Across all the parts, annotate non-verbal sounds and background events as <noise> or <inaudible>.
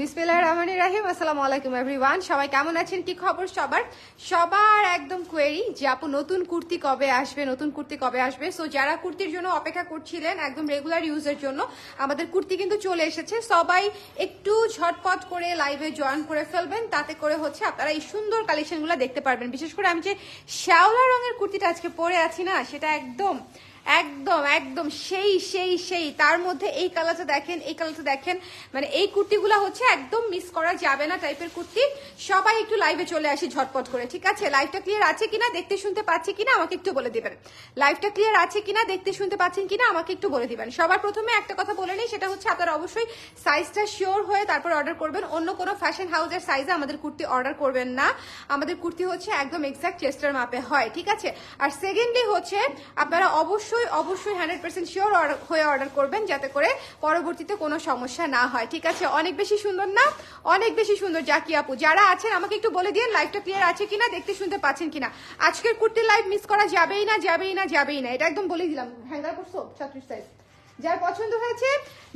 বিসমিল্লাহির রহমানির রাহিম। আসসালামু আলাইকুম এভরিওয়ান সবাই কেমন আছেন? কি খবর সবার? সবার একদম কোয়েরি যে আপু, নতুন কুর্তি কবে আসবে? নতুন কুর্তি কবে আসবে? সো যারা কুর্তির জন্য অপেক্ষা করছিলেন, একদম রেগুলার ইউজের জন্য, আমাদের কুর্তি কিন্তু চলে এসেছে। সবাই একটু ঝটপট করে লাইভে জয়েন করে ফেলবেন। তাতে করে হচ্ছে আপনারা এই সুন্দর কালেকশনগুলো দেখতে পারবেন। বিশেষ করে আমি যে শ্যাওলা রঙের কুর্তিটা আজকে পরে আছি না, সেটা একদম একদম একদম, সেই সেই সেই। তার মধ্যে এই কালারটা দেখেন, এই কালারটা দেখেন। মানে এই কুর্তিগুলো হচ্ছে একদম মিস করা যাবে না টাইপের কুর্তি। সবাই একটু লাইভে চলে আসি ঝটপট করে, ঠিক আছে? লাইভটা ক্লিয়ার আছে কিনা, দেখতে শুনতে পাচ্ছি কিনা, আমাকে একটু বলে দিবেন। লাইভটা ক্লিয়ার আছে কিনা, দেখতে শুনতে পাচ্ছেন কিনা, আমাকে একটু বলে দিবেন। সবার প্রথমে একটা কথা বলে নেই, সেটা হচ্ছে আপনারা অবশ্যই সাইজটা শিওর হয়ে তারপর অর্ডার করবেন। অন্য কোনো ফ্যাশন হাউসের সাইজে আমাদের কুর্তি অর্ডার করবেন না। আমাদের কুর্তি হচ্ছে একদম এক্সাক্ট চেস্টার মাপে হয়, ঠিক আছে? আর সেকেন্ডলি হচ্ছে, আপনারা অবশ্যই অবশ্যই অবশ্যই হান্ড্রেড পার্সেন্ট শিওর হয়ে অর্ডার করবেন যাতে করে পরবর্তীতে কোনো সমস্যা না হয়। ঠিক আছে? অনেক বেশি সুন্দর না? অনেক বেশি সুন্দর, জাকি আপু। যারা আছেন, আমাকে একটু বলে দিন লাইভটা ক্লিয়ার আছে কিনা, দেখতে শুনতে পাচ্ছেন কিনা? আজকের কুর্তির লাইভ মিস করা যাবেই না যাবেই না যাবেই না। এটা একদম বলে দিলাম। হ্যাঙ্গার করছ? ছত্রিশ সাইজ যার পছন্দ হয়েছে,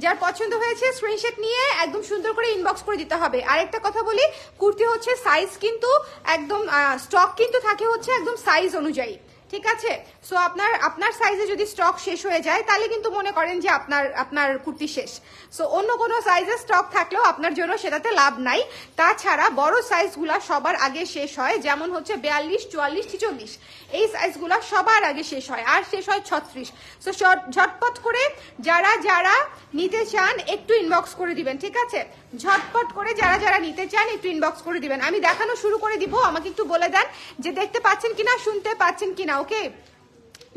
যার পছন্দ হয়েছে স্ক্রিনশট নিয়ে একদম সুন্দর করে ইনবক্স করে দিতে হবে। আরেকটা কথা বলি, কুর্তি হচ্ছে সাইজ কিন্তু একদম স্টক কিন্তু থাকে হচ্ছে একদম সাইজ অনুযায়ী। ঠিক আছে? সো আপনার আপনার সাইজে যদি স্টক শেষ হয়ে যায়, তাহলে কিন্তু মনে করেন যে আপনার আপনার কুর্তি শেষ। সো অন্য কোনো সাইজের স্টক থাকলেও আপনার জন্য সেটাতে লাভ নাই। তাছাড়া বড় সাইজগুলা সবার আগে শেষ হয়, যেমন হচ্ছে বিয়াল্লিশ, চুয়াল্লিশ, ছিচল্লিশ। এই সাইজগুলা সবার আগে শেষ হয়, আর শেষ হয় ছত্রিশ। সো ঝটপট করে যারা যারা নিতে চান, একটু ইনবক্স করে দিবেন, ঠিক আছে? ঝটপট করে যারা যারা নিতে চান, একটু ইনবক্স করে দিবেন। আমি দেখানো শুরু করে দিব, আমাকে একটু বলে দেন যে দেখতে পাচ্ছেন কিনা, শুনতে পাচ্ছেন কিনা। ওকে?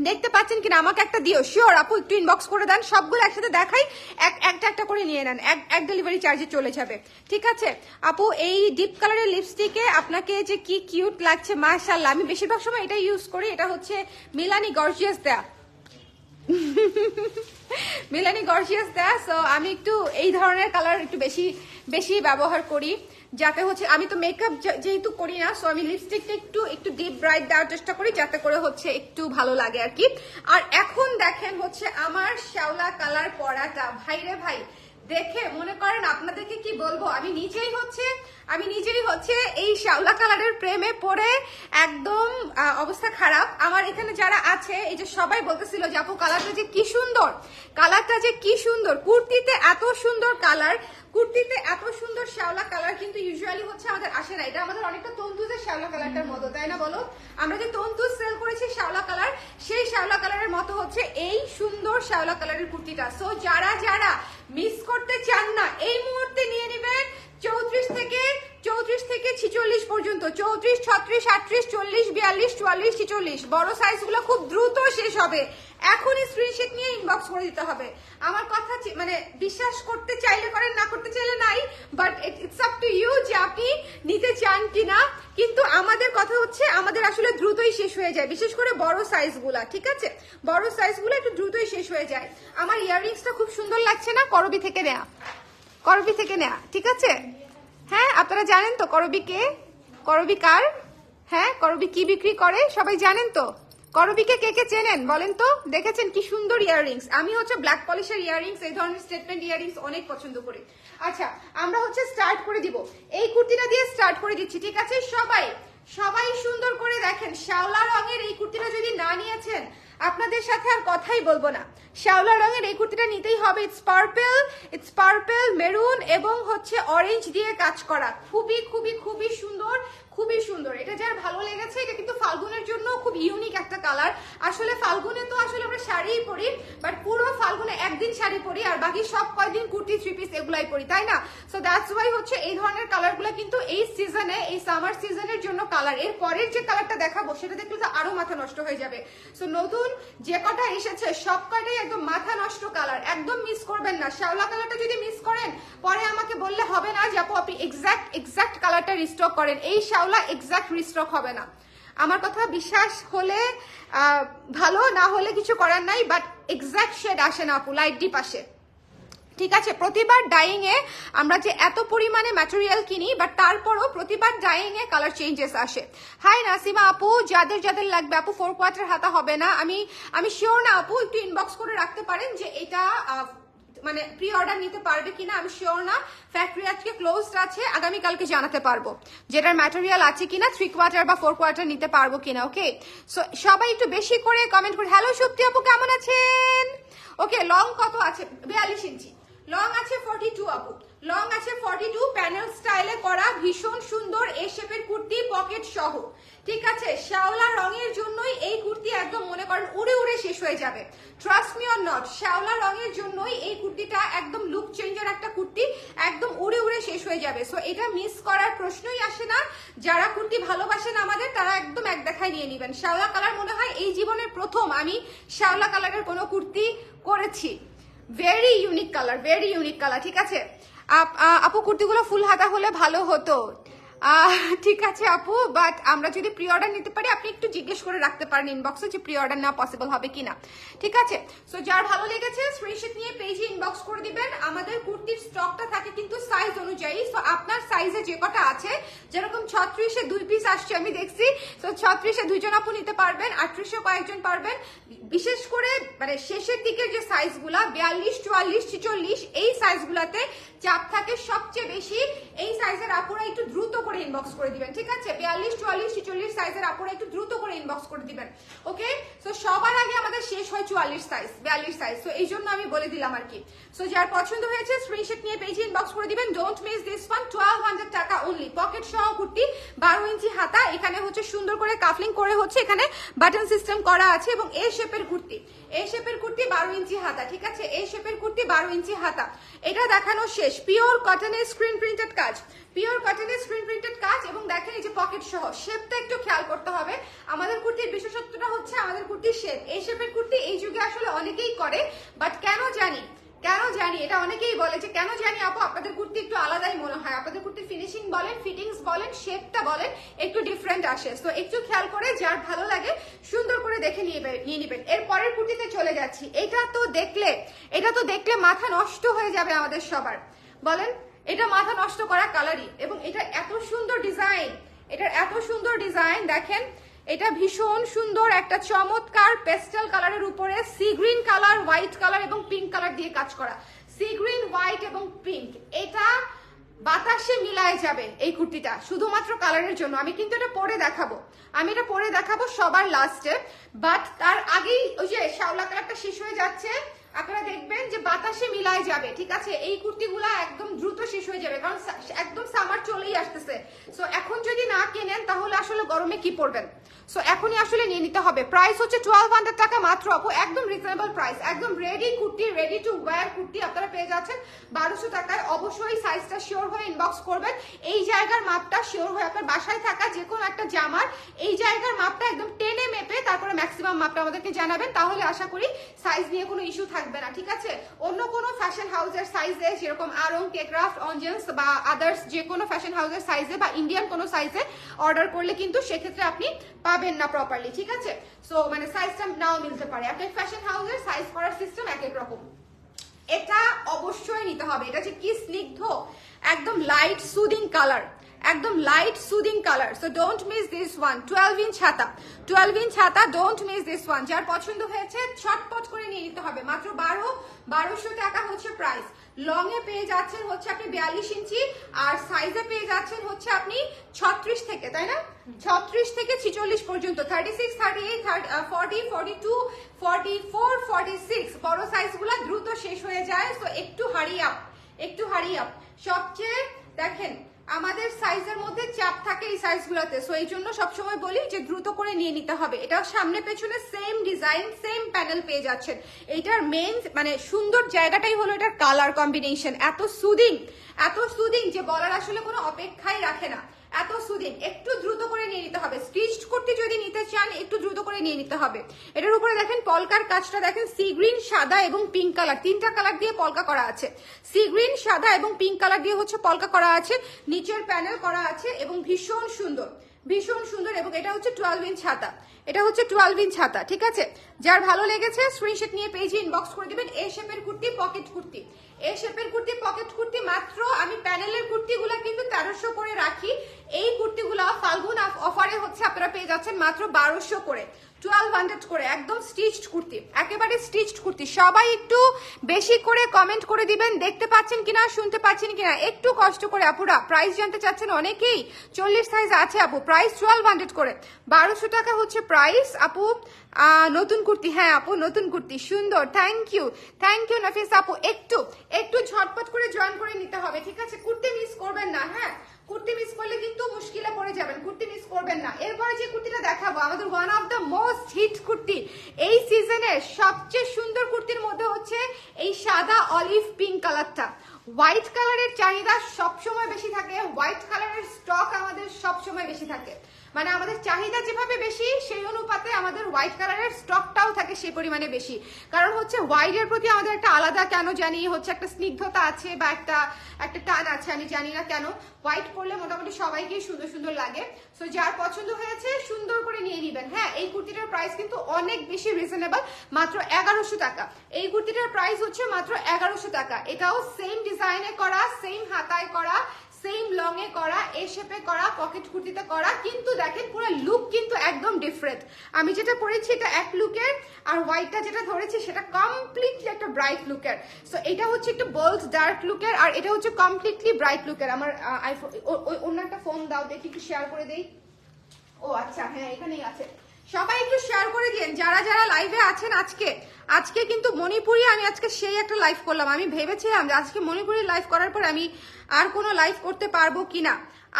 দেখতে পাচ্ছেন কিনা? আমাকে একটা দিও। শিওর আপু, একটু ইনবক্স করে দেন। সবগুলো একসাথে দেখাই। এক একটা একটা করে নিয়ে নেন। এক এক ডেলিভারি চার্জে চলে যাবে। ঠিক আছে? আপু, এই ডিপ কালারের লিপস্টিকে আপনাকে যে কি কিউট লাগছে মাশাল্লাহ আমি বেশিরভাগ সময় এটা ইউজ করি। এটা হচ্ছে মিলানি গর্জিয়াস দেয়া। <laughs> মিলানি গর্জিয়াস দেয়া। সো আমি একটু এই ধরনের কালার একটু বেশি বেশি ব্যবহার করি। যাতে হচ্ছে, আমি তো মেকআপ যেহেতু করি না সো আমি লিপস্টিকটা একটু একটু ডিপ ব্রাইট দেওয়ার চেষ্টা করি, যাতে করে হচ্ছে একটু ভালো লাগে আর কি। আর এখন দেখেন হচ্ছে আমার শ্যাওলা কালার পরাটা। ভাইরে ভাই, দেখে মনে করেন আপনাদেরকে কি বলব? আমি নিজেই হচ্ছে, আমি নিজেই হচ্ছে এই শ্যাওলা কালারের প্রেমে পড়ে একদম অবস্থা খারাপ। আমার এখানে যারা আছে, এই যে সবাই বলতেছিল যে, আপু, কালারটা যে কি সুন্দর, কালারটা যে কি সুন্দর, কুর্তিতে এত সুন্দর কালার। কুর্তিতে এত সুন্দর শ্যাওলা কালার কিন্তু ইউজুয়ালি হচ্ছে আমাদের আসে না। এটা আমাদের অনেকটা তন্তুজের শ্যাওলা কালারটার মতো, তাই না বলো? আমরা যে তন্তুজ সেল করেছি শ্যাওলা কালার, সেই শ্যাওলা কালারের মতো হচ্ছে এই সুন্দর শ্যাওলা কালারের কুর্তিটা। সো যারা যারা মিস করতে চান না, এই মুহূর্তে নিয়ে নেবেন চৌত্রিশ থেকে চৌত্রিশ থেকে ছিচল্লিশ পর্যন্ত। চৌত্রিশ, ছত্রিশ, আটত্রিশ, চল্লিশ, বিয়াল্লিশ, চুয়াল্লিশ, ছিচল্লিশ। বড় সাইজগুলো খুব দ্রুত শেষ হবে। এখনই স্ক্রিনশট নিয়ে ইনবক্স করে দিতে হবে। আমার কথা মানে বিশ্বাস করতে চাইলে করেন, না করতে চাইলে নাই but it's up to you যে আপনি নিতে চান কিনা। কিন্তু আমাদের কথা হচ্ছে, আমাদের আসলে দ্রুতই শেষ হয়ে যায়। বিশেষ করে বড় সাইজগুলা ঠিক আছে? বড় সাইজগুলো একটু দ্রুতই শেষ হয়ে যায়। আমার ইয়াররিংসটা খুব সুন্দর লাগছে না, করবি থেকে নেয়া। করবি থেকে নেয়া, ঠিক আছে? হ্যাঁ আপনারা জানেন তো করবি কে? করবি কার? হ্যাঁ করবি কি বিক্রি করে? সবাই জানেন তো? করবিকে কে কে চেনেন? বলেন তো? দেখেছেন কি সুন্দর ইয়াররিংস আমি হচ্ছে ব্ল্যাক পলিশের ইয়াররিংস এই ধরনের স্টেটমেন্ট ইয়াররিংস অনেক পছন্দ করি। আচ্ছা আমরা হচ্ছে স্টার্ট করে দিব। এই কুর্তিটা দিয়ে স্টার্ট করে দিচ্ছি, ঠিক আছে? সবাই সবাই সুন্দর করে দেখেন, শ্যাওলা রঙের এই কুর্তিটা যদি না নিয়েছেন, আপনাদের সাথে আর কথাই বলব না। শ্যাওলা রঙের এই কুর্তিটা নিতেই হবে। It's purple it's purple maroon এবং হচ্ছে অরেঞ্জ দিয়ে কাজ করা। খুবই খুবই খুবই সুন্দর খুবই সুন্দর। এটা যার ভালো লেগেছে, এটা কিন্তু ফাল্গুনের জন্য খুব ইউনিক একটা কালার আসলে ফাল্গুনে তো আসলে আমরা শাড়িই পরি বাট পুরো ফাল্গুনে একদিন শাড়ি পরি, আর বাকি সব কয়দিন কুর্তি থ্রি পিস এগুলাই পরি, তাই না? সো দ্যাটস ওয়াই হচ্ছে এই ধরনের কালারগুলো কিন্তু এই সিজনে এই সামার সিজনের জন্য কালারের পরের যে কালারটা দেখাবো, সেটা দেখলে তো আরও মাথা নষ্ট হয়ে যাবে। সো নতুন যে কটা এসেছে, সব কয়টাই একদম মাথা নষ্ট কালার একদম মিস করবেন না। শ্যাওলা কালারটা যদি মিস করেন, পরে আমাকে বললে হবে না যে, আপু, আপনি এক্সাক্ট এক্সাক্ট কালারটা রিস্টক করেন। এই শ্যাওলা এক্সাক্ট রিস্টক হবে না। আমার কথা বিশ্বাস হলে ভালো, না হলে কিছু করার নাই বাট এক্সাক্ট শেড আসে না আপু লাইট ডিপ আসে। ঠিক আছে, প্রতিবার ডাইং এ আমরা যে এত পরিমাণে ম্যাটেরিয়াল কিনি বাট তারপরও প্রতিবার ডাইং এ কালার চেঞ্জেস আসে। হাই নাসিমা আপু, যাদের যাদের লাগবে আপু ফোর কোয়ার্টার হাতা হবে না। আমি আমি শিওর না আপু, একটু ইনবক্স করে রাখতে পারেন যে এটা মানে প্রি অর্ডার নিতে পারবে কিনা আমি শিওর না। ফ্যাক্টরি আজকে ক্লোজড আছে আগামীকালকে জানাতে পারব। যেটার ম্যাটেরিয়াল আছে কিনা থ্রি কোয়ার্টার বা ফোর কোয়ার্টার নিতে পারব কিনা ওকে সো সবাই একটু বেশি করে কমেন্ট করে হ্যালো সত্যি আপু, কেমন আছেন? ওকে লং কত আছে? বিয়াল্লিশ ইঞ্চি। লং আছে ফর্টি টু আপু। লং আছে ফর্টি টু প্যানেল স্টাইলে করা ভীষণ সুন্দর এ শেপের কুর্তি পকেট সহ। ঠিক আছে, শ্যাওলা রঙের জন্যই এই কুর্তি একদম মনে করেন উড়ে উড়ে শেষ হয়ে যাবে। ট্রাস্ট মি অর নট শ্যাওলা রঙের জন্যই এই কুর্তিটা একদম লুক চেঞ্জার একটা কুর্তি একদম উড়ে উড়ে শেষ হয়ে যাবে। সো এটা মিস করার প্রশ্নই আসে না। যারা কুর্তি ভালোবাসেন আমাদের, তারা একদম এক দেখায় নিয়ে নেবেন। শ্যাওলা কালার মনে হয় এই জীবনের প্রথম আমি শ্যাওলা কালারের কোনো কুর্তি করেছি। Very unique colour very unique colour ঠিক আছে? আপ- কুর্তিগুলো ফুল হাতা হলে ভালো হতো। ঠিক আছে আপু বাট আমরা যদি প্রি অর্ডার নিতে পারি, আপনি একটু জিজ্ঞেস করে রাখতে পারেন ইনবক্সে যে প্রি অর্ডার নেওয়া পসিবল হবে কিনা। ঠিক আছে? সো যার ভালো লেগেছে স্ক্রিনশট নিয়ে পেজে ইনবক্স করে দিবেন। আমাদের কুর্তির স্টকটা থাকে কিন্তু সাইজ অনুযায়ী। সো আপনার সাইজে যে কটা আছে, যেরকম ছত্রিশে দুই পিস আসছে, আমি দেখছি। তো ছত্রিশে দুইজন আপু নিতে পারবেন আটত্রিশে কয়েকজন পারবেন। বিশেষ করে মানে শেষের দিকের যে সাইজগুলা বিয়াল্লিশ, চুয়াল্লিশ, ছিচল্লিশ, এই সাইজগুলাতে চাপ থাকে সবচেয়ে বেশি। এই সাইজের আপুরা একটু দ্রুত করে ইনবক্স করে দিবেন, ঠিক আছে? বিয়াল্লিশ, চুয়াল্লিশ, ছিচল্লিশ সাইজের আপুরা একটু দ্রুত করে ইনবক্স করে দিবেন ওকে তো সবার আগে আমাদের শেষ হয় চুয়াল্লিশ সাইজ বিয়াল্লিশ সাইজ তো এই জন্য আমি বলে দিলাম আর কি। সো যার পছন্দ হয়েছে স্ক্রিনশট নিয়ে পেজে ইনবক্স করে দিবেন। Don't miss this one twelve hundred টাকা অনলি পকেট সহ কুর্তি, বারো ইঞ্চি হাতা, এখানে হচ্ছে সুন্দর করে কাফলিং করে হচ্ছে এখানে বাটন সিস্টেম করা আছে এবং এ শেপের কুর্তি। এই শেপের কুর্তি বারো ইঞ্চি হাতা, ঠিক আছে? এই শেপের কুর্তি বারো ইঞ্চি হাতা। এটা দেখানো শেষ। পিওর কটনের স্ক্রিন প্রিন্টেড কাজ। পিওর কটনের স্ক্রিন প্রিন্টেড কাজ এবং দেখেন এই যে পকেট সহ। শেপটা একটু খেয়াল করতে হবে। আমাদের কুর্তির বিশেষত্বটা হচ্ছে আমাদের কুর্তির শেপ এই শেপের কুর্তি এই যুগে আসলে অনেকেই করে বাট কেন জানি? কেন জানি, এটা অনেকেই বলে যে, কেন জানি আপু, আপনাদের কুর্তি একটু আলাদাই মনে হয়। আপনাদের কুর্তি ফিনিশিং বলেন ফিটিংস বলেন শেপটা বলেন, একটু ডিফারেন্ট আসে। তো একটু খেয়াল করে যার ভালো লাগে, সুন্দর করে দেখে নিয়ে নেবেন। এর পরের কুর্তিতে চলে যাচ্ছি। এটা তো দেখলে, এটা তো দেখলে মাথা নষ্ট হয়ে যাবে আমাদের সবার। বলেন, এটা মাথা নষ্ট করা কালারই এবং এটা এত সুন্দর ডিজাইন এটার এত সুন্দর ডিজাইন দেখেন এটা ভীষণ সুন্দর, একটা চমৎকার পেস্টেল কালারের উপরে sea green colour white colour এবং পিঙ্ক কালার দিয়ে কাজ করা। সি গ্রিন হোয়াইট এবং পিঙ্ক এটা বাতাসে মিলায় যাবে এই কুর্তিটা, শুধুমাত্র কালারের জন্য। আমি কিন্তু এটা পরে দেখাবো। আমি এটা পরে দেখাবো সবার লাস্টে বাট তার আগেই ওই যে শাওলা কালারটা শেষ হয়ে যাচ্ছে আপনারা দেখবেন যে বাতাসে মিলায় যাবে, ঠিক আছে? এই কুর্তিগুলা একদম দ্রুত শেষ হয়ে যাবে, কারণ একদম সামার চলেই আসতেছে। সো এখন যদি না কেনেন, তাহলে আসলে গরমে কি পড়বেন সো এখনই আসলে নিয়ে নিতে হবে। প্রাইস হচ্ছে টুয়েলভ হান্ড্রেড টাকা মাত্র, আপু। একদম রিজনেবল প্রাইস একদম ready kurti ready to wear kurti আপনারা পেয়ে যাচ্ছেন। বারোশো টাকায় অবশ্যই সাইজটা শিওর হয়ে ইনবক্স করবেন। এই জায়গার মাপটা শিওর হয়ে আপনার বাসায় থাকা যে কোনো একটা জামার, এই জায়গার মাপটা একদম টেনে মেপে তারপরে ম্যাক্সিমাম মাপটা আমাদেরকে জানাবেন। তাহলে আশা করি সাইজ নিয়ে কোনো ইস্যু থাকবে না, ঠিক আছে? অন্য কোনো ফ্যাশন হাউসের সাইজে যেরকম আরং টেকরাফট অনজেন্স বা আদার্স যে কোনো ফ্যাশন হাউসের সাইজে বা ইন্ডিয়ান কোনো সাইজে অর্ডার করলে কিন্তু সেক্ষেত্রে আপনি পাবেন না প্রপারলি ঠিক আছে? সো মানে সাইজটা নাও মিলতে পারে। এক ফ্যাশন হাউসের সাইজ করার সিস্টেম এক এক রকম। এটা অবশ্যই নিতে হবে। এটা যে কি স্নিগ্ধ, একদম লাইট সুদিং কালার একদম light soothing colour so don't miss this one twelve inch হাতা। টুয়েলভ ইঞ্চ হাতা ডোন্ট মিস দিস ওয়ান যার পছন্দ হয়েছে, ছটপট করে নিয়ে নিতে হবে। মাত্র বারো, বারোশো টাকা হচ্ছে প্রাইস লং এ পেয়ে যাচ্ছেন হচ্ছে আপনি বিয়াল্লিশ ইঞ্চি, আর সাইজে পেয়ে যাচ্ছেন হচ্ছে আপনি ছত্রিশ থেকে, তাই না? ছত্রিশ থেকে ছিচল্লিশ পর্যন্ত। Thirty six thirty eight forty forty two forty four forty six বড় সাইজগুলো দ্রুত শেষ হয়ে যায়। তো একটু হারি আপ একটু হারি আপ সবচেয়ে দেখেন আমাদের সাইজের মধ্যে চাপ থাকে এই সাইজগুলোতে। সো এই জন্য সবসময় বলি যে দ্রুত করে নিয়ে নিতে হবে। এটা সামনে পেছনে সেম ডিজাইন সেম প্যানেল পেয়ে যাচ্ছেন। এইটার মেন মানে সুন্দর জায়গাটাই হলো এটার কালার কম্বিনেশন এত সুদিং এত সুদিং যে বলার আসলে কোনো অপেক্ষাই রাখে না। এত সুদিং একটু দ্রুত করে নিয়ে নিতে হবে। স্টিচড করতে যদি নিতে চান, একটু দ্রুত করে নিয়ে নিতে হবে। এটার উপরে দেখেন, পলকার কাজটা দেখেন সি গ্রিন সাদা এবং পিঙ্ক কালার তিনটা কালার দিয়ে পলকা করা আছে। সি গ্রিন সাদা এবং পিঙ্ক কালার দিয়ে হচ্ছে পলকা করা আছে। নিচের প্যানেল করা আছে এবং ভীষণ সুন্দর ভীষণ সুন্দর এবং এটা হচ্ছে টুয়েলভ ইঞ্চ ছাতা এটা হচ্ছে টুয়েলভ ইঞ্চ ছাতা ঠিক আছে? যার ভালো লেগেছে স্ক্রিনশট নিয়ে পেজে ইনবক্স করে দিবেন এ শেপের কুর্তি পকেট কুর্তি। এ শেপের কুর্তি, পকেট কুর্তি মাত্র। আমি প্যানেলের কুর্তিগুলো কিন্তু তেরোশো করে রাখি। এই কুর্তিগুলো ফাল্গুন অফারে হচ্ছে আপনারা পেয়ে যাচ্ছেন মাত্র বারোশো করে। টুয়েলভ হান্ড্রেড করে, একদম স্টিচড কুর্তি, একেবারে স্টিচড কুর্তি। সবাই একটু বেশি করে কমেন্ট করে দিবেন, দেখতে পাচ্ছেন কিনা, শুনতে পাচ্ছেন কিনা। একটু কষ্ট করে, আপুরা প্রাইস জানতে চাচ্ছেন অনেকেই, চল্লিশ সাইজ আছে আপু প্রাইস টুয়েলভ হান্ড্রেড করে। বারোশো টাকা হচ্ছে প্রাইস আপু নতুন কুর্তি হ্যাঁ আপু, নতুন কুর্তি, সুন্দর thank you thank you Nafis আপু, একটু একটু ঝটপট করে জয়েন করে নিতে হবে, ঠিক আছে? কুর্তি মিস করবেন না হ্যাঁ? কুর্তি মিস করলে কিন্তু মুশকিলে পড়ে যাবেন, কুর্তি মিস করবেন না। এরপরে যে কুর্তিটা দেখাবো, আমাদের one of the most hit kurti. এই সিজনের সবচেয়ে সুন্দর কুর্তির মধ্যে হচ্ছে এই সাদা অলিভ পিঙ্ক কালারটা হোয়াইট কালারের চাহিদা সবসময় বেশি থাকে হোয়াইট কালারের স্টক আমাদের সবসময় বেশি থাকে। মানে আমাদের চাহিদা যেভাবে বেশি, সেই অনুপাতে আমাদের হোয়াইট কালারের স্টকটাও থাকে সেই পরিমাণে বেশি। কারণ হচ্ছে হোয়াইটের প্রতি আমাদের একটা আলাদা কেন জানি, হচ্ছে একটা স্নিগ্ধতা আছে বা একটা একটা টান আছে, আমি জানি না কেন। হোয়াইট পরলে মোটামুটি সবাইকেই সুন্দর সুন্দর লাগে। সো যার পছন্দ হয়েছে সুন্দর করে নিয়ে নিবেন। হ্যাঁ এই কুর্তিটার প্রাইস কিন্তু অনেক বেশি রিজনেবল মাত্র এগারোশো টাকা। এই কুর্তিটার প্রাইস হচ্ছে মাত্র এগারোশো টাকা। এটাও সেম ডিজাইনে করা সেম হাতায় করা সেম লং এ করা এ শেপে করা পকেট কুর্তিতে করা, কিন্তু দেখেন পুরো লুক কিন্তু একদম ডিফারেন্ট আমি যেটা পরেছি এটা এক লুকের আর হোয়াইটটা যেটা ধরেছি সেটা কমপ্লিটলি একটা ব্রাইট লুকের সো এটা হচ্ছে একটু বোল্ড ডার্ক লুকের আর এটা হচ্ছে কমপ্লিটলি ব্রাইট লুকের আমার আইফোন অন্য একটা ফোন দাও, দেখি একটু শেয়ার করে দেই। ও আচ্ছা হ্যাঁ এখানেই আছে। সবাই একটু শেয়ার করে দিন যারা যারা লাইভে আছেন আজকে। আজকে কিন্তু মণিপুরি আমি আজকে সেই একটা লাইভ করলাম। আমি ভেবেছিলাম যে আজকে মণিপুরি লাইভ করার পর আমি আর কোনো লাইভ করতে পারব কিনা?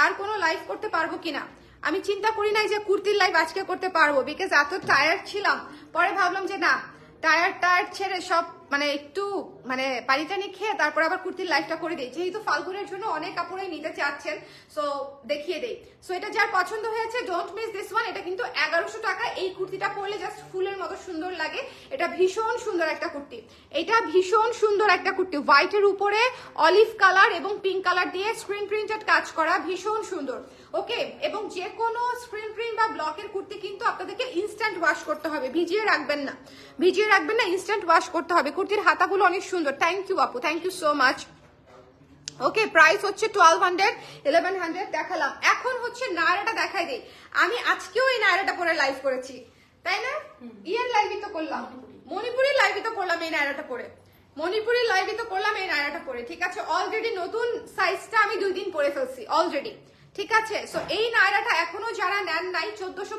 আর কোনো লাইভ করতে পারব কিনা? আমি চিন্তা করি নাই যে কুর্তির লাইভ আজকে করতে পারব বিকজ এত টায়ার্ড ছিলাম। পরে ভাবলাম যে না টায়ার টায়ার ছেড়ে সব মানে একটু মানে পানি টানি খেয়ে তারপর আবার কুর্তির লাইফটা করে দিই। যেহেতু ফাল্গুনের জন্য অনেক কাপড়ে নিতে চাচ্ছেন সো দেখিয়ে দেই। সো এটা যার পছন্দ হয়েছে ডোন্ট মিস দিস ওয়ান এটা কিন্তু এগারোশো টাকা। এই কুর্তিটা পরলে জাস্ট ফুলের মতো সুন্দর লাগে। এটা ভীষণ সুন্দর একটা কুর্তি। এটা ভীষণ সুন্দর একটা কুর্তি। হোয়াইটের উপরে অলিভ কালার এবং পিঙ্ক কালার দিয়ে স্ক্রিন প্রিন্টেড কাজ করা, ভীষণ সুন্দর। ওকে এবং যে কোনো স্ক্রিন প্রিন্ট বা ব্লকের কুর্তি কিন্তু আপনাদেরকে ইনস্ট্যান্ট ওয়াশ করতে হবে। ভিজিয়ে রাখবেন না। ভিজিয়ে রাখবেন না ইনস্ট্যান্ট ওয়াশ করতে হবে। কুর্তির হাতাগুলো অনেক সুন্দর। থ্যাংক ইউ আপু। Thank you so much okay price হচ্ছে টুয়েলভ হান্ড্রেড ইলেভেন হান্ড্রেড দেখালাম। এখন হচ্ছে নায়রাটা দেখাই দেই। আমি আজকেও এই নায়রাটা পরে লাইভ করেছি। তাই না? ইয়ের লাইভই তো করলাম। মণিপুরের লাইভই তো করলাম এই নায়রাটা পরে। মণিপুরের লাইভই তো করলাম এই নায়রাটা পরে। ঠিক আছে? অলরেডি নতুন সাইজটা আমি দুই দিন পরে ফেলছি। অলরেডি ঠিক আছে? সো এই নায়রাটা এখনও যারা নেন নাই, চোদ্দশো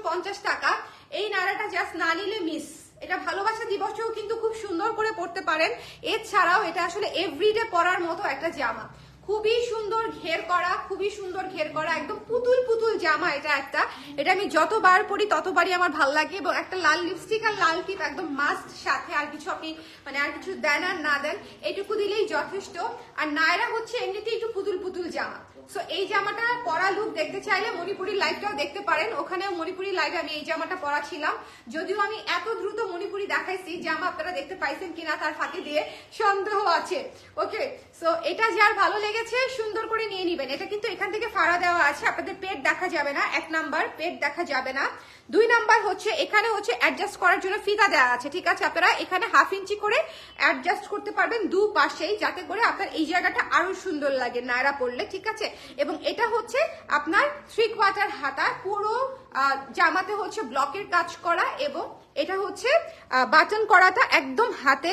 টাকা। এই নায়রাটা জাস্ট না নিলে মিস এটা ভালোবাসা দিবসেও কিন্তু খুব সুন্দর করে পড়তে পারেন। এছাড়াও এটা আসলে এভরিডে পরার মতো একটা জামা। খুবই সুন্দর ঘের করা, খুবই সুন্দর ঘের করা, একদম পুতুল পুতুল জামা এটা একটা। এটা আমি যতবার পরি ততবারই আমার ভালো লাগে এবং একটা লাল লিপস্টিক আর লাল টিপ একদম মাস্ট সাথে আর কিছু আপনি মানে আর কিছু দেন আর না দেন, এটুকু দিলেই যথেষ্ট। আর নায়রা হচ্ছে এমনিতেই একটু পুতুল পুতুল জামা। সো এই জামাটা পরা লুক দেখতে চাইলে মণিপুরি লাইভটাও দেখতে পারেন। ওখানেও মণিপুরি লাইভে আমি এই জামাটা পরা ছিলাম যদিও আমি এত দ্রুত মণিপুরি দেখাইছি, জামা আপনারা দেখতে পাইছেন কিনা তার ফাঁকে দিয়ে সন্দেহ আছে। ওকে সো এটা যার ভালো লেগেছে, সুন্দর করে নিয়ে নিবেন। এটা কিন্তু এখান থেকে ফাড়া দেওয়া আছে। আপনাদের পেট দেখা যাবে না, এক নাম্বার, পেট দেখা যাবে না। দুই নাম্বার হচ্ছে, এখানে হচ্ছে অ্যাডজাস্ট করার জন্য ফিতা দেওয়া আছে, ঠিক আছে? আপনারা এখানে হাফ ইঞ্চি করে অ্যাডজাস্ট করতে পারবেন দু পাশেই যাতে করে আপনার এই জায়গাটা আরও সুন্দর লাগে নায়রা পড়লে, ঠিক আছে? এবং এটা হচ্ছে আপনার থ্রি কোয়ার্টার হাতা, পুরো জামাতে হচ্ছে ব্লকের কাজ করা এবং এটা হচ্ছে বাটন করাটা একদম হাতে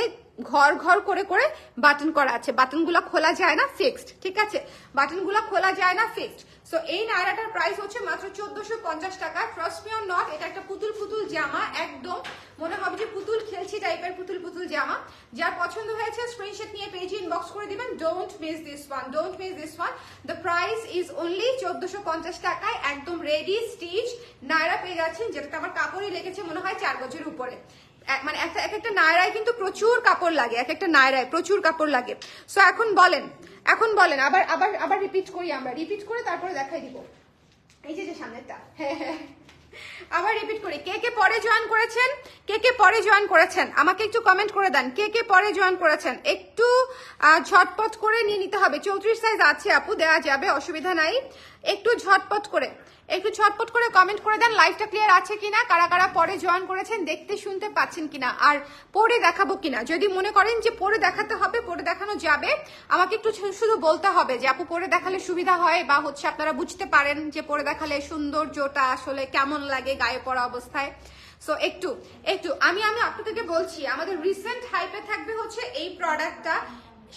ঘর ঘর করে করে বাটন করা আছে। বাটনগুলো খোলা যায় না ফিক্সড ঠিক আছে? বাটনগুলো খোলা যায় না ফিক্সড সো এই নায়রাটার প্রাইস হচ্ছে মাত্র চোদ্দশো পঞ্চাশ টাকা। ট্রাস্ট মি নট এটা একটা পুতুল পুতুল জামা, একদম মনে হবে যে পুতুল খেলছি টাইপের পুতুল পুতুল জামা। যার পছন্দ হয়েছে স্ক্রিনশট নিয়ে পেজে ইনবক্স করে দিবেন। Don't miss this one don't miss this one the price is only চোদ্দশো পঞ্চাশ টাকায়, একদম রেডি স্টিচ নায়রা পেয়ে যাচ্ছেন, যেটাতে আমার কাপড়ই লেগেছে মনে হয় চার বছরের উপরে। মানে এক একটা নায়রায় কিন্তু প্রচুর কাপড় লাগে, এক একটা নায়রায় প্রচুর কাপড় লাগে। সো এখন বলেন এখন বলেন, আবার আবার আবার রিপিট করি আমরা। রিপিট করে তারপরে দেখাই দিব। এই যে যে সামনেরটা। হ্যাঁ হ্যাঁ আবার রিপিট করি। কে কে পরে জয়েন করেছেন? কে কে পরে জয়েন করেছেন? আমাকে একটু কমেন্ট করে দেন। কে কে পরে জয়েন করেছেন? একটু ঝটপট করে নিয়ে নিতে হবে। চৌত্রিশ সাইজ আছে আপু দেওয়া যাবে, অসুবিধা নাই। একটু ঝটপট করে। একটু ছটপট করে কমেন্ট করে দেন লাইভটা ক্লিয়ার আছে কিনা, কারা কারা পরে জয়েন করেছেন, দেখতে শুনতে পাচ্ছেন কিনা, আর পরে দেখাবো কিনা। যদি মনে করেন যে পরে দেখাতে হবে, পরে দেখানো যাবে, আমাকে একটু শুধু বলতে হবে যে, আপু, পরে দেখালে সুবিধা হয় বা হচ্ছে আপনারা বুঝতে পারেন যে, পরে দেখালে সৌন্দর্যটা আসলে কেমন লাগে গায়ে পড়া অবস্থায়। সো একটু একটু, আমি আমি আপনাদেরকে বলছি, আমাদের রিসেন্ট হাইপে থাকবে হচ্ছে এই প্রোডাক্টটা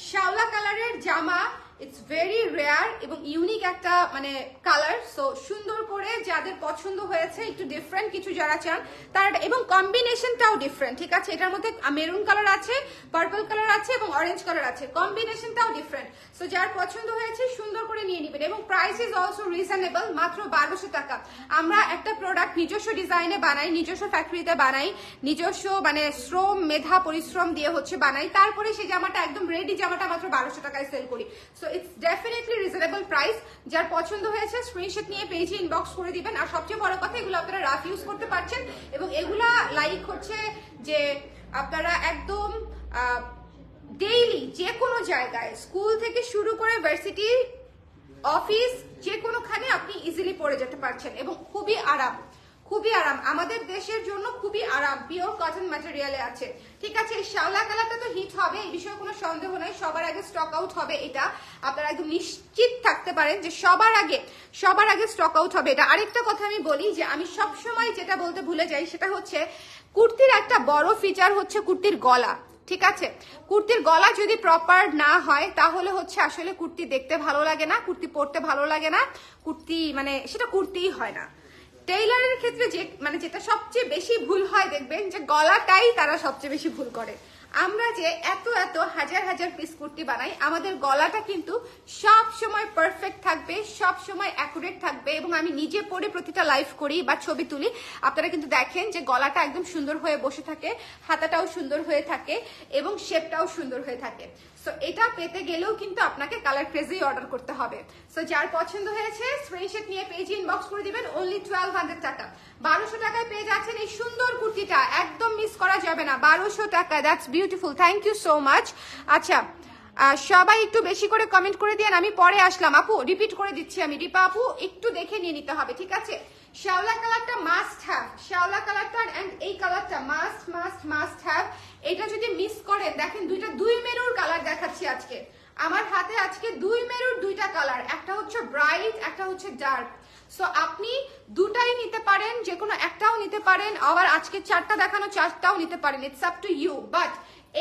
শ্যাওলা কালারের জামা ইটস ভেরি রেয়ার এবং ইউনিক একটা মানে কালার সো সুন্দর করে যাদের পছন্দ হয়েছে, একটু ডিফারেন্ট কিছু যারা চান, তার, এবং কম্বিনেশনটাও ডিফারেন্ট ঠিক আছে? এটার মধ্যে মেরুন কালার আছে পার্পল কালার আছে, এবং অরেঞ্জ কালার আছে কম্বিনেশনটাও ডিফারেন্ট সো যার পছন্দ হয়েছে, সুন্দর করে নিয়ে নেবেন এবং প্রাইস ইজ অলসো রিজনেবল মাত্র বারোশো টাকা। আমরা একটা প্রোডাক্ট নিজস্ব ডিজাইনে বানাই, নিজস্ব ফ্যাক্টরিতে বানাই, নিজস্ব মানে শ্রম, মেধা, পরিশ্রম দিয়ে হচ্ছে বানাই। তারপরে সেই জামাটা একদম রেডি জামাটা মাত্র বারোশো টাকায় সেল করি। So it's definitely reasonable price যার পছন্দ হয়েছে স্ক্রিনশট নিয়ে পেজে ইনবক্স করে দিবেন। আর সবচেয়ে বড় কথা, এগুলো আপনারা রাফ ইউজ করতে পারছেন। এবং এগুলা লাইক হচ্ছে যে আপনারা একদম ডেইলি যে কোনো জায়গায় স্কুল থেকে শুরু করে ভার্সিটি অফিস যে কোনোখানে আপনি ইজিলি পড়ে যেতে পারছেন এবং খুবই আরাম খুবই আরাম। আমাদের দেশের জন্য খুবই আরাম পিওর কটন ম্যাটেরিয়ালে আছে। ঠিক আছে শ্যাওলা কালারটা তো হিট হবে, এই বিষয়ে কোনো সন্দেহ নাই, সবার আগে স্টক আউট হবে এটা। আপনারা একদম নিশ্চিত থাকতে পারেন যে সবার আগে সবার আগে স্টক আউট হবে এটা। আরেকটা কথা আমি বলি যে আমি সব সময় যেটা বলতে ভুলে যাই সেটা হচ্ছে, কুর্তির একটা বড় ফিচার হচ্ছে কুর্তির গলা। ঠিক আছে? কুর্তির গলা যদি প্রপার না হয়, তাহলে হচ্ছে আসলে কুর্তি দেখতে ভালো লাগে না, কুর্তি পরতে ভালো লাগে না। কুর্তি মানে সেটা কুর্তিই হয় না। টেইলারের ক্ষেত্রে যে মানে যেটা সবচেয়ে বেশি ভুল হয় দেখবেন যে গলাটাই তারা সবচেয়ে বেশি ভুল করে। আমরা যে এত এত হাজার হাজার পিস কুর্তি বানাই, আমাদের গলাটা কিন্তু সব সময় পারফেক্ট থাকবে, সব সময় অ্যাকুরেট থাকবে এবং আমি নিজে পরে প্রতিটা লাইভ করি বা ছবি তুলি। আপনারা কিন্তু দেখেন যে গলাটা একদম সুন্দর হয়ে বসে থাকে, হাতাটাও সুন্দর হয়ে থাকে এবং শেপটাও সুন্দর হয়ে থাকে। সো এটা পেতে গেলেও কিন্তু আপনাকে কালার ক্রেজেই অর্ডার করতে হবে। সো যার পছন্দ হয়েছে স্ক্রিনশট নিয়ে পেজ ইনবক্স করে দিবেন অনলি টুয়েলভ হান্ড্রেড টাকা। বারোশো টাকায় পেয়ে যাচ্ছেন এই সুন্দর কুর্তিটা, একদম মিস করা যাবে না। বারোশো টাকা that's beautiful thank you so much আচ্ছা সবাই একটু বেশি করে কমেন্ট করে দিন আমি পরে আসলাম। আপু রিপিট করে দিচ্ছি আমি। রিপা আপু, একটু দেখে নিয়ে নিতে হবে, ঠিক আছে? শ্যাওলা কালারটা মাস্ট হ্যাভ শ্যাওলা কালারটা এন্ড এই কালারটা মাস্ট মাস্ট মাস্ট হ্যাভ এটা যদি মিস করেন, দেখেন দুইটা, দুই মেরুর কালার দেখাচ্ছি আজকে। আমার হাতে আজকে দুই মেরুর দুইটা কালার একটা হচ্ছে ব্রাইট একটা হচ্ছে ডার্ক সো আপনি দুটাই নিতে পারেন যে কোনো একটাও নিতে পারেন, আবার আজকে চারটা দেখানো, চারটাও নিতে পারেন it's up to you but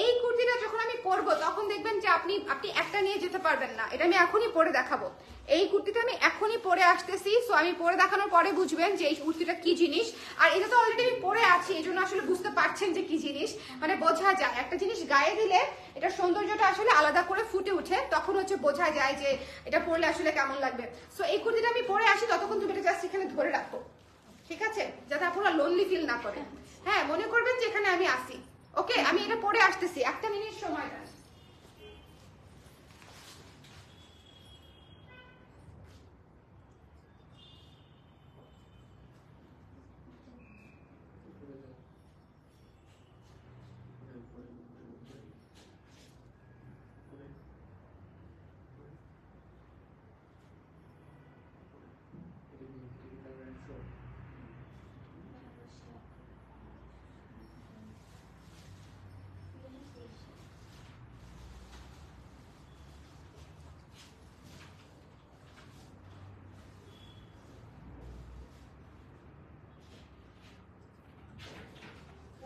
এই কুর্তিটা যখন আমি পরবো, তখন দেখবেন যে আপনি আপনি একটা নিয়ে যেতে পারবেন না। এটা আমি এখনই পরে দেখাবো। এই কুর্তিটা আমি এখনই পরে আসতেছি সো আমি পরে দেখানোর পরে বুঝবেন যে এই কুর্তিটা কি জিনিস। আর এটা তো অলরেডি আমি পরে আছি, এই জন্য আসলে বুঝতে পারছেন যে কি জিনিস। মানে বোঝা যায়, একটা জিনিস গায়ে দিলে এটা সৌন্দর্যটা আসলে আলাদা করে ফুটে উঠে তখন হচ্ছে বোঝা যায় যে এটা পরলে আসলে কেমন লাগবে। সো এই কুর্তিটা আমি পরে আসি, ততক্ষণ তুমি এটা জাস্ট এখানে ধরে রাখো। ঠিক আছে? যাতে আপনারা লোনলি ফিল না করেন। হ্যাঁ মনে করবেন যে এখানে আমি আসি ওকে আমি এটা পরে আসতেছি। একটা মিনিট সময় দেন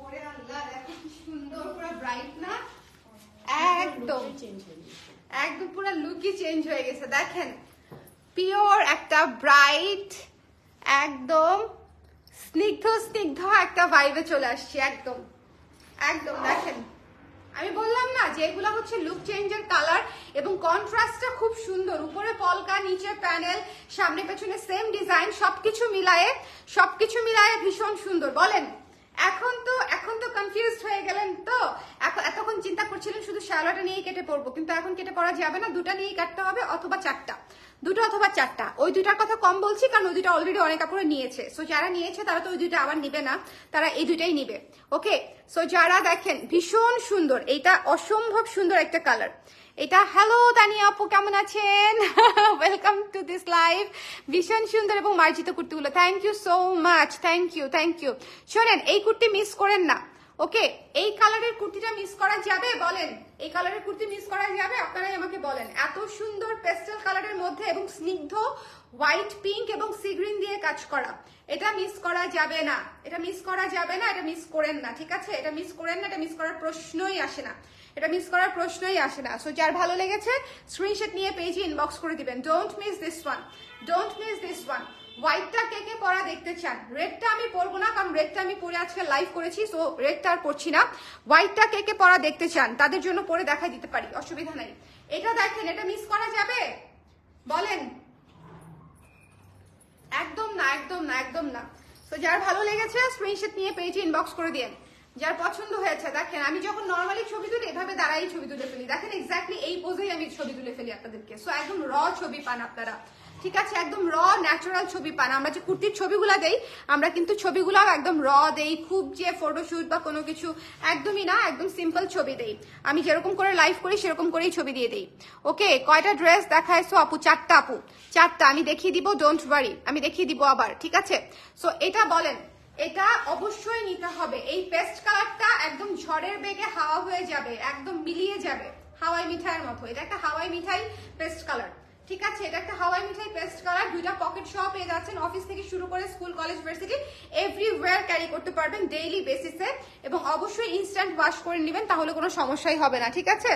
ওরে আল্লাহ দেখো কি সুন্দর পুরো ব্রাইট না? একদম। একদম পুরো লুকই চেঞ্জ হয়ে গেছে। দেখেন পিওর একটা ব্রাইট একদম স্নিগ্ধ স্নিগ্ধ একটা ভাইবে চলে আসছে, একদম। একদম, দেখেন। আমি বললাম না যে এগুলো হচ্ছে লুক চেঞ্জের কালার এবং কন্ট্রাস্টটা খুব সুন্দর। উপরে পলকা, নিচে প্যানেল সামনে পেছনে সেম ডিজাইন সবকিছু মিলায়ে সবকিছু মিলায়ে ভীষণ সুন্দর। বলেন এখন তো এখন তো কনফিউজড হয়ে গেলেন তো? এতক্ষণ চিন্তা করছিলেন শুধু শ্যালোটা নিয়েই কেটে পড়ব, কিন্তু এখন কেটে পড়া যাবে না, দুটা নিয়েই কাটতে হবে অথবা চারটা। দুটো অথবা চারটা। ওই দুইটার কথা কম বলছি, কারণ ওই দুটো অলরেডি অনেক কাপড়ে নিয়েছে। সো যারা নিয়েছে, তারা তো ওই দুইটা আবার নিবে না, তারা এই দুইটাই নিবে। ওকে সো যারা দেখেন, ভীষণ সুন্দর, এইটা অসম্ভব সুন্দর একটা কালার এটা হ্যালো তানিয়া আপু, কেমন আছেন? ওয়েলকাম টু দিস লাইভ ভীষণ সুন্দর এবং মার্জিত কুর্তিগুলো। Thank you so much thank you thank you শোনেন, এই কুর্তি মিস করেন না। ওকে এই কালারের কুর্তিটা মিস করা যাবে? বলেন। এই কালারের কুর্তি মিস করা যাবে? আপনারাই আমাকে বলেন। এত সুন্দর পেস্টেল কালারের মধ্যে এবং স্নিগ্ধ হোয়াইট পিঙ্ক এবং সি গ্রিন দিয়ে কাজ করা। এটা মিস করা যাবে না। এটা মিস করা যাবে না, এটা মিস করেন না। ঠিক আছে? এটা মিস করেন না, এটা মিস করার প্রশ্নই আসে না। এটা মিস করার প্রশ্নই আসে না। সো যার ভালো লেগেছে স্ক্রিনশট নিয়ে পেজে ইনবক্স করে দিবেন। Don't miss this one don't miss this one হোয়াইটটা কে কে পরা দেখতে চান? রেডটা আমি পরবো না, কারণ রেডটা আমি পরে আজকে লাইভ করেছি সো রেডটা আর পরছি না। হোয়াইটটা কে কে পরা দেখতে চান? তাদের জন্য পরে দেখাই দিতে পারি, অসুবিধা নাই। এটা দেখেন, এটা মিস করা যাবে? বলেন। একদম না একদম না একদম না। তো যার ভালো লেগেছে স্ক্রিনশট নিয়ে পেজে ইনবক্স করে দিন যার পছন্দ হয়েছে, দেখেন, আমি যখন নর্মালি ছবি তুলি, এভাবে দাঁড়াই ছবি তুলে ফেলি। দেখেন এক্স্যাক্টলি এই পোজেই আমি ছবি তুলে ফেলি আপনাদেরকে। সো একদম র ছবি পান আপনারা। ঠিক আছে? একদম র ন্যাচারাল ছবি পান। আমরা যে কুর্তির ছবিগুলো দেই, আমরা কিন্তু ছবিগুলো একদম র দেই। খুব যে ফটোশুট বা কোনো কিছু, একদমই না, একদম সিম্পল ছবি দেই। আমি যেরকম করে লাইভ করি, সেরকম করেই ছবি দিয়ে দেই। ওকে কয়টা ড্রেস দেখাইছো আপু, চারটা আপু। চারটা। আমি দেখিয়ে দিব ডোন্ট ওয়ারি আমি দেখিয়ে দিব আবার। ঠিক আছে? সো এটা বলেন এটা অবশ্যই নিতে হবে। এই পেস্ট কালারটা একদম ঝড়ের বেগে হাওয়া হয়ে যাবে, একদম মিলিয়ে যাবে। হাওয়াই মিঠাইয়ের মতো। এটা একটা হাওয়াই মিঠাই পেস্ট কালার। ঠিক আছে? এটা একটা হাওয়াই মিঠাই পেস্ট কালার। দুইটা পকেট সহ পেয়ে যাচ্ছেন অফিস থেকে শুরু করে school, college, varsity. Everywhere carry করতে পারবেন ডেইলি বেসিসে এবং অবশ্যই ইনস্ট্যান্ট ওয়াশ করে নেবেন, তাহলে কোনো সমস্যাই হবে না। ঠিক আছে?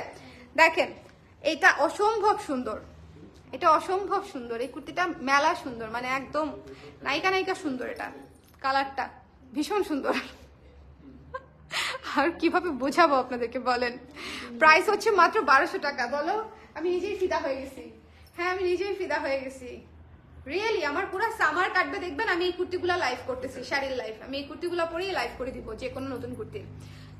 দেখেন, এটা অসম্ভব সুন্দর। এটা অসম্ভব সুন্দর। এই কুর্তিটা মেলা সুন্দর। মানে একদম নায়িকা নায়িকা সুন্দর এটা। কালারটা ভীষণ সুন্দর। আর কীভাবে বোঝাবো আপনাদেরকে বলেন? প্রাইস হচ্ছে মাত্র বারোশো টাকা, বলো? আমি নিজেই ফিদা হয়ে গেছি। হ্যাঁ আমি নিজেই ফিদা হয়ে গেছি। রিয়েলি আমার পুরো সামার কাটবে দেখবেন আমি এই কুর্তিগুলো লাইভ করতেছি শাড়ির লাইভ আমি এই কুর্তিগুলো পরেই লাইভ করে দিব যে কোনো নতুন কুর্তি।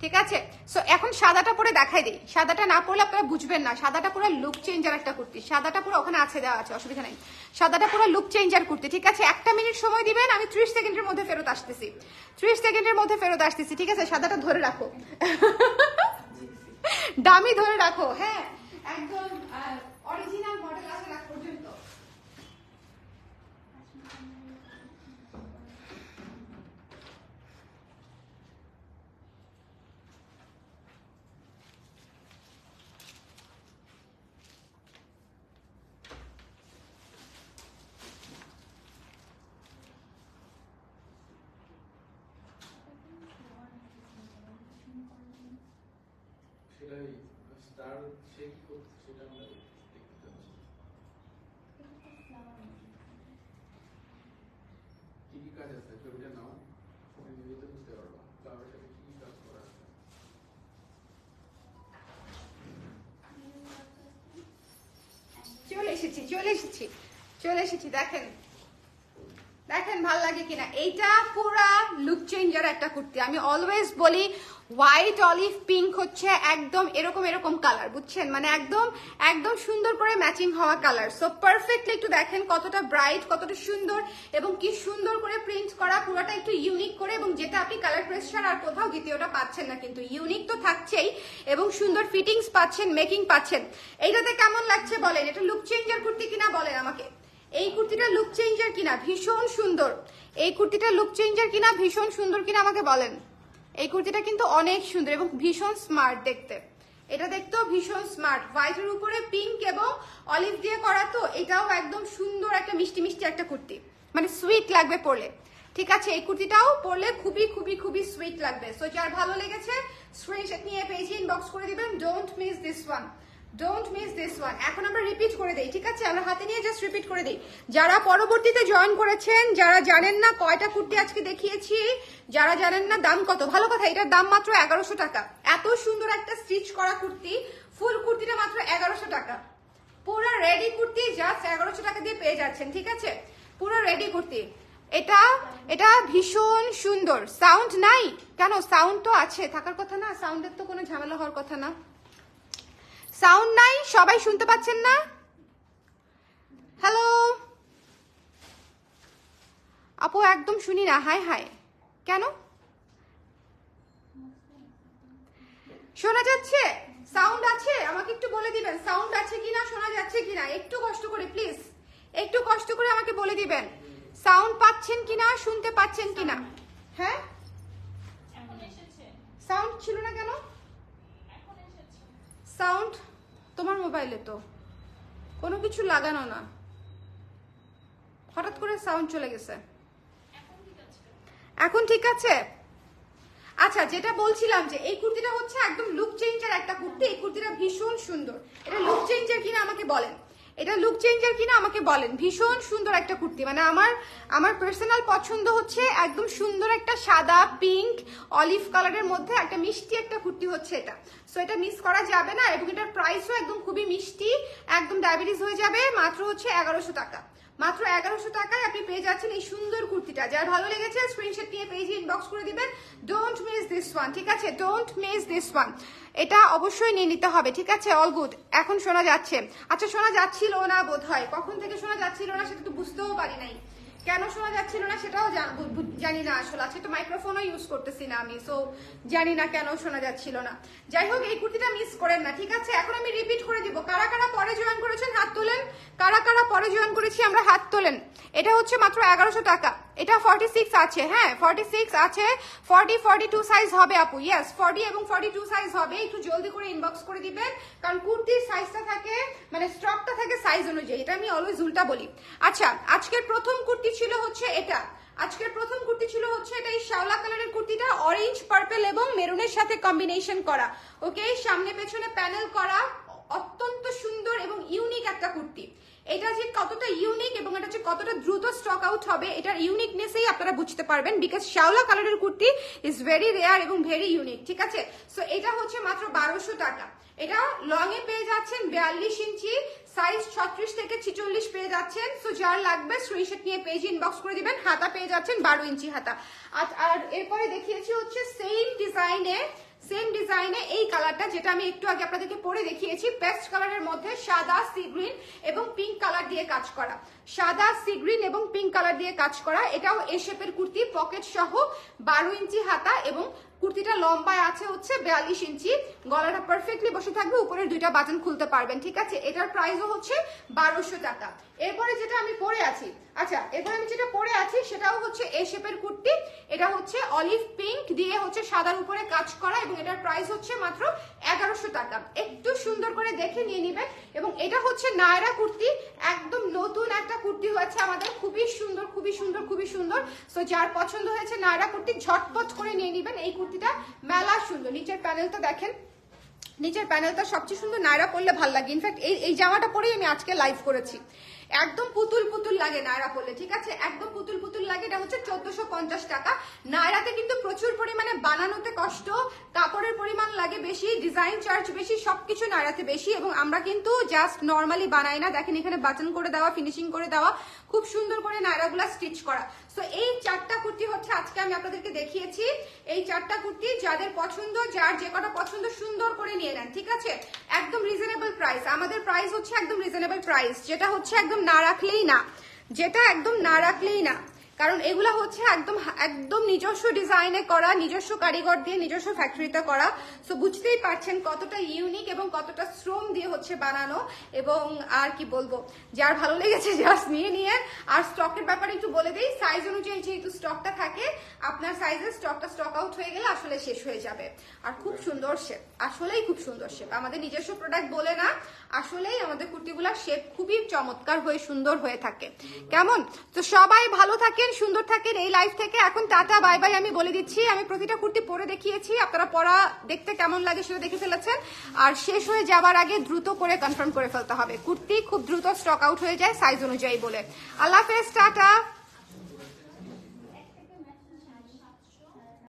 ঠিক আছে? সো এখন সাদাটা পরে দেখাই দিই। সাদাটা না পরলে আপনারা বুঝবেন না। সাদাটা পুরো লুক চেঞ্জার একটা কুর্তি। সাদাটা পুরো ওখানে আছে দেওয়া আছে অসুবিধা নাই। সাদাটা পুরো লুক চেঞ্জার কুর্তি ঠিক আছে? একটা মিনিট সময় দিবেন আমি ত্রিশ সেকেন্ডের মধ্যে ফেরত আসতেছি। ত্রিশ সেকেন্ডের মধ্যে ফেরত আসতেছি ঠিক আছে? সাদাটা ধরে রাখো। দামি ধরে রাখো হ্যাঁ? একদম অরিজিনাল মডেল আছে রাখ পর্যন্ত সেটাই স্টার সে কি করছে সেটা আমরা দেখতে চাচ্ছি কি কি কাজ আছে ছবিটা নাও তুমি নিজেতে বুঝতে পারবা ফ্লাওয়ার সাথে কি কাজ করা চলে এসেছি চলে এসেছি চলে এসেছি দেখেন দেখেন ভালো লাগে কিনা এইটা পুরা লুক চেঞ্জার একটা কুর্তি আমি অলওয়েজ বলি হোয়াইট অলিভ পিঙ্ক হচ্ছে একদম এরকম এরকম কালার বুঝছেন? মানে একদম একদম সুন্দর করে ম্যাচিং হওয়া কালার সো পারফেক্টলি একটু দেখেন কতটা ব্রাইট কতটা সুন্দর এবং কি সুন্দর করে প্রিন্ট করা, পুরোটা একটু ইউনিক করে এবং যেটা আপনি কালার প্রেসার আর কোথাও দ্বিতীয়টা পাচ্ছেন না, কিন্তু ইউনিক তো থাকছেই এবং সুন্দর ফিটিংস পাচ্ছেন মেকিং পাচ্ছেন। এইটাতে কেমন লাগছে বলেন? এটা লুক চেঞ্জার কুর্তি কিনা বলেন আমাকে? এই কুর্তিটা লুক চেঞ্জার কিনা? ভীষণ সুন্দর। এই কুর্তিটা লুক চেঞ্জার কিনা? ভীষণ সুন্দর কিনা আমাকে বলেন? এই কুর্তিটা কিন্তু অনেক সুন্দর এবং ভীষণ স্মার্ট দেখতে। এটা দেখতেও ভীষণ স্মার্ট হোয়াইটের উপরে পিঙ্ক এবং অলিভ দিয়ে করা তো, এটাও একদম সুন্দর একটা মিষ্টি মিষ্টি একটা কুর্তি। মানে সুইট লাগবে পরলে। ঠিক আছে, এই কুর্তিটাও পরলে খুবই খুবই খুবই সুইট লাগবে। সো যার ভালো লেগেছে স্ক্রিনশট নিয়ে পেজে ইনবক্স করে দিবেন। Don't miss this one don't miss this one এখন আমরা রিপিট করে দেই, ঠিক আছে? আমরা হাতে নিয়ে জাস্ট রিপিট করে দিই। যারা পরবর্তীতে জয়েন করেছেন, যারা জানেন না কয়টা কুর্তি আজকে দেখিয়েছি, যারা জানেন না দাম কত? ভালো কথা, এটার দাম মাত্র এগারোশো টাকা। এত সুন্দর একটা স্টিচ করা কুর্তি, ফুল কুর্তিটা মাত্র এগারোশো টাকা। পুরো রেডি কুর্তি জাস্ট এগারোশো টাকা দিয়ে পেয়ে যাচ্ছেন, ঠিক আছে? পুরো রেডি কুর্তি। এটা এটা ভীষণ সুন্দর। সাউন্ড নাই? কেন? সাউন্ড তো আছে, থাকার কথা না। সাউন্ডের তো কোনো ঝামেলা হওয়ার কথা না। সাউন্ড নাই? সবাই শুনতে পাচ্ছেন না? হ্যালো আপু, একদম শুনি না। হাই হাই কেন? শোনা যাচ্ছে? সাউন্ড আছে? আমাকে একটু বলে দিবেন। সাউন্ড আছে কিনা, শোনা যাচ্ছে কিনা? একটু কষ্ট করে প্লিজ একটু কষ্ট করে আমাকে বলে দিবেন। সাউন্ড পাচ্ছেন কিনা, শুনতে পাচ্ছেন কিনা? হ্যাঁ? সাউন্ড ছিল না কেন? সাউন্ড তোমার মোবাইলে তো। কোনো কিছু লাগানো না। হঠাৎ করে সাউন্ড চলে গেছে। এখন ঠিক আছে? আচ্ছা যেটা বলছিলাম যে এই কুর্তিটা হচ্ছে একদম লুক চেঞ্জার একটা কুর্তি। এই কুর্তিটা ভীষণ সুন্দর। এটা লুক চেঞ্জার কিনা আমাকে বলেন। এটা লুক চেঞ্জার কিনা আমাকে বলেন। ভীষণ সুন্দর একটা কুর্তি। মানে আমার আমার পার্সোনাল পছন্দ হচ্ছে একদম সুন্দর একটা সাদা পিঙ্ক অলিভ কালারের মধ্যে একটা মিষ্টি একটা কুর্তি হচ্ছে এটা। সো এটা মিস করা যাবে না এবং এটার প্রাইসও একদম খুবই মিষ্টি, একদম ডায়াবেটিস হয়ে যাবে, মাত্র হচ্ছে এগারোশো টাকা। মাত্র এগারোশো টাকায় আপনি পেয়ে যাচ্ছেন এই সুন্দর কুর্তিটা। যার ভালো লেগেছে স্ক্রিনশট নিয়ে পেজে ইনবক্স করে দিবেন। ডোন্ট মিস দিস ওয়ান ঠিক আছে? ডোন্ট মিস দিস ওয়ান এটা অবশ্যই নিয়ে নিতে হবে, ঠিক আছে? অল গুড এখন শোনা যাচ্ছে। আচ্ছা শোনা যাচ্ছিল না বোধ হয় কখন থেকে শোনা যাচ্ছিল না সেটা তো বুঝতেও পারি নাই। কেন শোনা যাচ্ছিল না সেটাও জান- না আসলে। আজকে তো মাইক্রোফোনও ইউজ করতেছি না আমি সো জানি না কেন শোনা যাচ্ছিল না। যাই হোক, এই কুর্তিটা মিস করেন না, ঠিক আছে? এখন আমি রিপিট করে দিব। কারা কারা পরে জয়েন করেছেন, হাত তোলেন? কারা কারা পরে জয়েন করেছি, আমরা হাত তোলেন। এটা হচ্ছে মাত্র এগারোশো টাকা। এটা ফর্টি সিক্স আছে হ্যাঁ? ফর্টি সিক্স আছে। ফর্টি ফর্টি টু সাইজ হবে আপু ইয়াস ফর্টি এবং ফর্টি টু সাইজ হবে। একটু জলদি করে ইনবক্স করে দিবেন, কারণ কুর্তির সাইজটা থাকে মানে স্টকটা থাকে সাইজ অনুযায়ী। এটা আমি অলওয়েজ উল্টা বলি। আচ্ছা আজকের প্রথম কুর্তি ছিল হচ্ছে এটা। আজকের প্রথম কুর্তি ছিল হচ্ছে এটা, এই শ্যাওলা কালারের কুর্তিটা অরেঞ্জ পার্পল এবং মেরুনের সাথে কম্বিনেশন করা। ওকে, সামনে পেছনে প্যানেল করা, অত্যন্ত সুন্দর এবং ইউনিক একটা কুর্তি। এটা যে কতটা ইউনিক এবং এটা যে কতটা দ্রুত স্টক আউট হবে, এটার ইউনিকনেসেই আপনারা বুঝতে পারবেন বিকজ শ্যাওলা কালারের কুর্তি ইজ ভেরি রেয়ার এবং ভেরি ইউনিক ঠিক আছে? সো এটা হচ্ছে মাত্র বারোশো টাকা। এটা লং এ পেয়ে যাচ্ছেন বিয়াল্লিশ ইঞ্চি সাইজ ছত্রিশ থেকে ছিচল্লিশ পেয়ে যাচ্ছেন। সো যার লাগবে স্ক্রিনশট নিয়ে পেজ ইনবক্স করে দিবেন। হাতা পেয়ে যাচ্ছেন বারো ইঞ্চি হাতা। আর- এরপরে দেখিয়েছি হচ্ছে সেম ডিজাইনে সেম ডিজাইনে এই কালারটা যেটা আমি একটু আগে আপনাদেরকে পরে দেখিয়েছি। পেস্ট কালারের মধ্যে সাদা সি গ্রিন এবং পিঙ্ক কালার দিয়ে কাজ করা। সাদা সি গ্রিন এবং পিঙ্ক কালার দিয়ে কাজ করা। এটাও এ শেপের কুর্তি পকেট সহ বারো ইঞ্চি হাতা এবং কুর্তিটা লম্বায় আছে হচ্ছে বিয়াল্লিশ ইঞ্চি। গলাটা পারফেক্টলি বসে থাকবে, উপরের দুইটা বাটন খুলতে পারবেন, ঠিক আছে? এটার প্রাইসও হচ্ছে বারোশো টাকা। এরপরে যেটা আমি পরে আছি আচ্ছা এরপরে আমি যেটা পরে আছি সেটাও হচ্ছে এ শেপের কুর্তি। এটা হচ্ছে অলিভ পিঙ্ক দিয়ে হচ্ছে সাদার উপরে কাজ করা এবং এটার প্রাইস হচ্ছে মাত্র এগারোশো টাকা। একটু সুন্দর করে দেখে নিয়ে নিবেন। এবং এটা হচ্ছে নায়রা কুর্তি। একদম নতুন একটা কুর্তি হয়েছে আমাদের। খুবই সুন্দর খুবই সুন্দর খুবই সুন্দর। সো যার পছন্দ হয়েছে নায়রা কুর্তি, ঝটপট করে নিয়ে নিবেন। এই কুর্তিটা মেলা সুন্দর। নিচের প্যানেলটা দেখেন। নিচের প্যানেলটা সবচেয়ে সুন্দর। নায়রা পরলে ভালো লাগে। ইনফ্যাক্ট এই এই জামাটা পরেই আমি আজকে লাইভ করেছি। একদম পুতুল পুতুল লাগে নায়রা পরলে, ঠিক আছে? একদম পুতুল পুতুল লাগে, এটা হচ্ছে চোদ্দশো পঞ্চাশ টাকা। নায়রাতে কিন্তু প্রচুর পরিমাণে বানানোতে কষ্ট, কাপড়ের পরিমাণ লাগে বেশি, ডিজাইন চার্জ বেশি, সবকিছু নায়রাতে বেশি এবং আমরা কিন্তু জাস্ট নর্মালি বানাই না। দেখেন এখানে বাটন করে দেওয়া, ফিনিশিং করে দেওয়া, খুব সুন্দর করে নায়রাগুলা স্টিচ করা। সো এই চারটা কুর্তি হচ্ছে আজকে আমি আপনাদেরকে দেখিয়েছি। এই চারটা কুর্তি যাদের পছন্দ, যার যে কটা পছন্দ সুন্দর করে নিয়ে নেন, ঠিক আছে? একদম রিজনেবল প্রাইস আমাদের প্রাইস হচ্ছে একদম রিজনেবল প্রাইস যেটা হচ্ছে একদম না রাখলেই না। যেটা একদম না রাখলেই না। কারণ এগুলা হচ্ছে একদম একদম নিজস্ব ডিজাইনে করা, নিজস্ব কারিগর দিয়ে নিজস্ব ফ্যাক্টরিতে করা। সো বুঝতেই পারছেন কতটা ইউনিক এবং কতটা শ্রম দিয়ে হচ্ছে বানানো এবং আর কি বলব। যার ভালো লেগেছে জাস্ট নিয়ে নিয়ে। আর স্টকের ব্যাপারে একটু বলে দিই সাইজ অনুযায়ী যেহেতু স্টকটা থাকে, আপনার সাইজের স্টকটা স্টক আউট হয়ে গেলে আসলে শেষ হয়ে যাবে। আর খুব সুন্দর শেপ আসলেই খুব সুন্দর শেপ আমাদের নিজস্ব প্রোডাক্ট বলে না আসলেই আমাদের কুর্তিগুলোর শেপ খুবই চমৎকার হয়ে সুন্দর হয়ে থাকে। কেমন? তো সবাই ভালো থাকেন, সুন্দর থাকেন এই লাইফ থেকে। এখন টাটা বাই বাই আমি বলে দিচ্ছি, আমি প্রতিটা কুর্তি পরে দেখিয়েছি, আপনারা পরা দেখতে কেমন লাগে সেটা দেখে ফেলেছেন। আর শেষ হয়ে যাবার আগে দ্রুত করে কনফার্ম করে ফেলতে হবে। কুর্তি খুব দ্রুত স্টক আউট হয়ে যায় সাইজ অনুযায়ী বলে। আল্লাহ হাফেজ, টাটা।